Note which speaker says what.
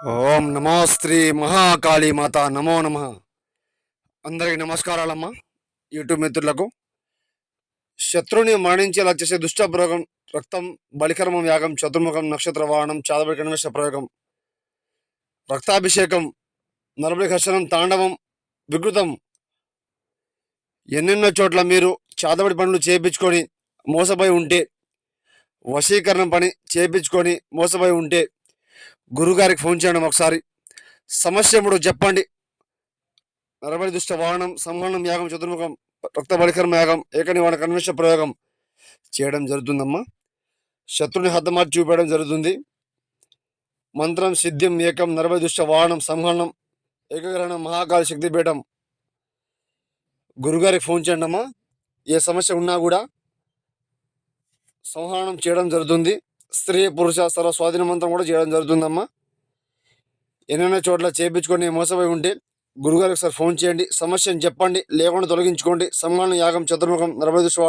Speaker 1: ఓం నమో శ్రీ మహాకాళీ మాత నమో నమ. అందరికి నమస్కారాలమ్మా యూట్యూబ్ మిత్రులకు. శత్రుని మరణించేలా చేసే దుష్ట ప్రయోగం రక్తం బలికర్మం యాగం చతుర్ముఖం నక్షత్ర వాహనం చాదబడి కనివేశ ప్రయోగం రక్తాభిషేకం నరబడి ఘర్షణం తాండవం వికృతం. ఎన్నెన్నో చోట్ల మీరు చాదబడి పనులు చేయించుకొని మోసపోయి ఉంటే వశీకరణ పని చేయించుకొని మోసపోయి ఉంటే గురుగారికి ఫోన్ చేయండి ఒకసారి. సమస్య ఇప్పుడు చెప్పండి. నరబడి దుష్ట వాహనం సంహనం యాగం చతుర్ముఖం రక్త బలికర్మ యాగం ఏకనివాణ కన్వేష ప్రయోగం చేయడం జరుగుతుందమ్మా. శత్రుని హద్దమార్చి చూపేయడం జరుగుతుంది. మంత్రం సిద్ధ్యం ఏకం నరబలి దుష్ట వాహనం సంహనం ఏకగ్రహణం మహాకాళ శక్తిపీఠం గురుగారికి ఫోన్ చేయండి అమ్మా ఏ సమస్య ఉన్నా కూడా సంహనం చేయడం జరుగుతుంది. స్త్రీ పురుష సర్వ స్వాధీన కూడా చేయడం జరుగుతుందమ్మా. ఎన్నైనా చోట్ల చేయించుకొని మోసపోయి ఉంటే గురుగారికి ఒకసారి ఫోన్ చేయండి. సమస్యను చెప్పండి. లేకుండా తొలగించుకోండి. సమ్మాన యాగం చతుర్ముఖం నలభై దుష్వాణి